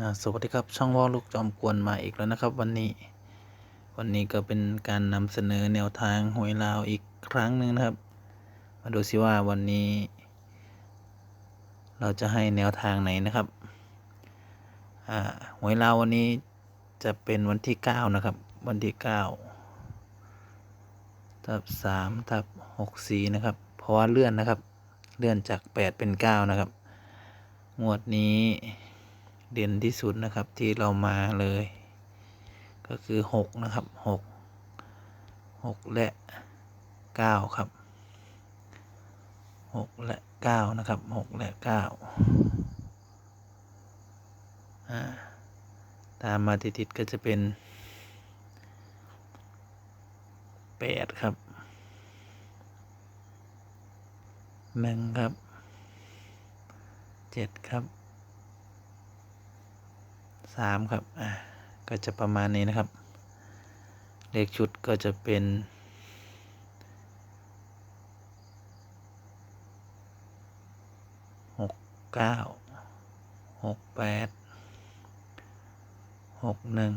สวัสดีครับช่องว่อลูกจอมกวนมาอีกแล้วนะครับวันนี้ วันนี้ก็เป็นการนำเสนอแนวทางหวยลาวอีกครั้งหนึ่งนะครับ มาดูสิว่าวันนี้ เราจะให้แนวทางไหนนะครับหวยลาววันนี้จะเป็นวันที่เก้านะครับ วันที่เก้าทับสามทับหกสีนะครับ เพราะว่าเลื่อนนะครับ เลื่อนจากแปดเป็นเก้านะครับ งวดนี้ เด่นที่สุดนะครับที่เรามาเลย ก็คือหกนะครับหกหกและเก้าครับหกและเก้านะครับหกและเก้าตามมาติดๆก็จะเป็นแปดครับหนึ่งครับเจ็ดครับ สามครับ อ่า ก็จะประมาณนี้นะครับ เลขชุดก็จะเป็นหกเก้าหกแปดหกหนึ่ง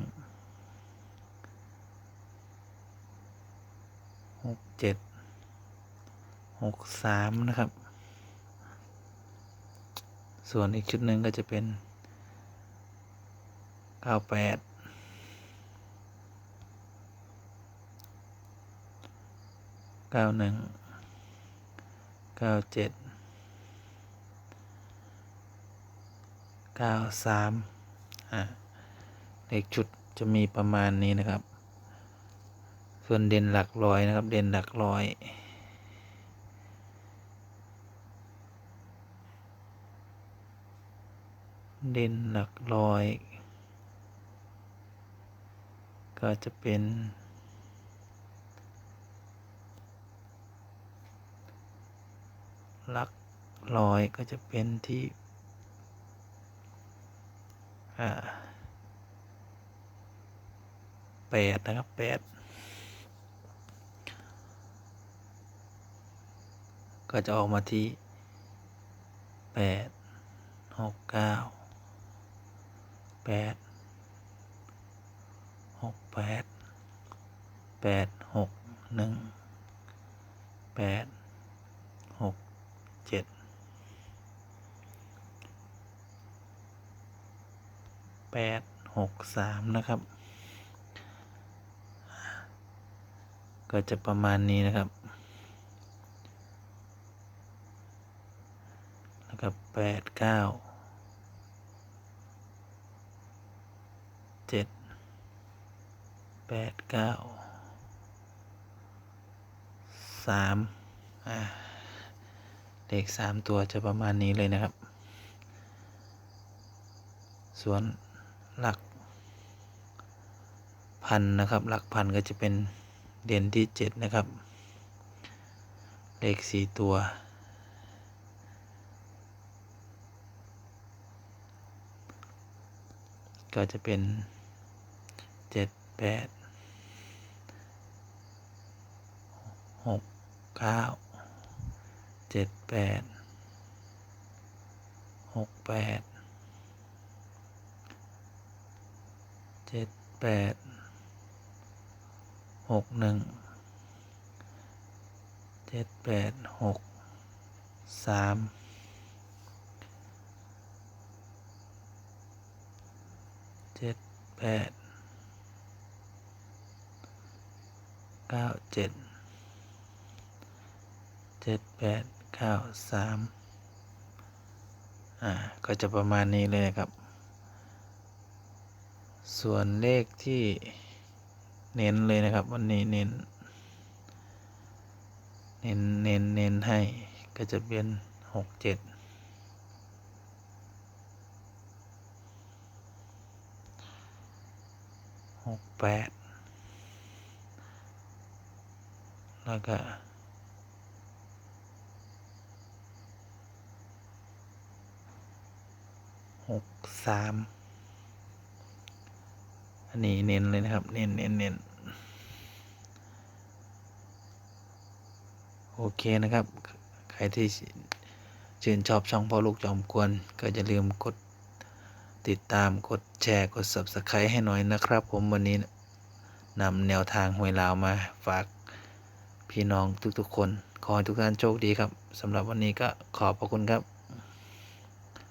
หกเจ็ดหกสามนะครับ ส่วนอีกชุดหนึ่งก็จะเป็น เก้าแปดเก้าหนึ่งเก้าเจ็ดเก้าสามอะเลขชุดจะมีประมาณนี้นะครับ ส่วนเด่นหลักร้อยนะครับ เด่นหลักร้อยเด่นหลักร้อย ก็จะเป็น หลักร้อยก็จะเป็นที่แปดนะครับแปดก็จะออกมาที่แปดหกเก้าแปด แปดแปดหกหนึ่งแปดหกเจ็ดแปดหกสามนะครับ ก็จะประมาณนี้นะครับแล้วก็แปดเก้าเจ็ด ดเก้าสามอ่าเลขสามตัวจะประมาณนี้เลยนะครับ ส่วนหลักพันนะครับ หลักพันก็จะเป็นเด่นที่เจ็ดนะครับ เลขสี่ตัวก็จะเป็น 7 8 หกเก้าเจ็ดแปดหกแปดเจ็ดแปดหกหนึ่งเจ็ดแปดหกสามเจ็ดแปดเก้าเจ็ด เจ็ดแปดเก้าสามอ่า ก็จะประมาณนี้เลยนะครับ ส่วนเลขที่เน้นเลยนะครับ วันนี้เน้น เน้นเน้นเน้นให้ก็จะเป็นหกเจ็ดหกแปดแล้วก็ กสามอันนี้เน้นเลยนะครับ เน้นเน้นเน้นโอเคนะครับ ใครที่ชื่นชอบช่องพ่อลูกจอมกวน ก็อย่าลืมกดติดตามกดแชร์กด Subscribe ให้หน่อยนะครับ ผมวันนี้นำแนวทางหวยลาวมาฝากพี่น้องทุกๆคน ขอให้ทุกท่านโชคดีครับสำหรับวันนี้ก็ขอบพระคุณครับ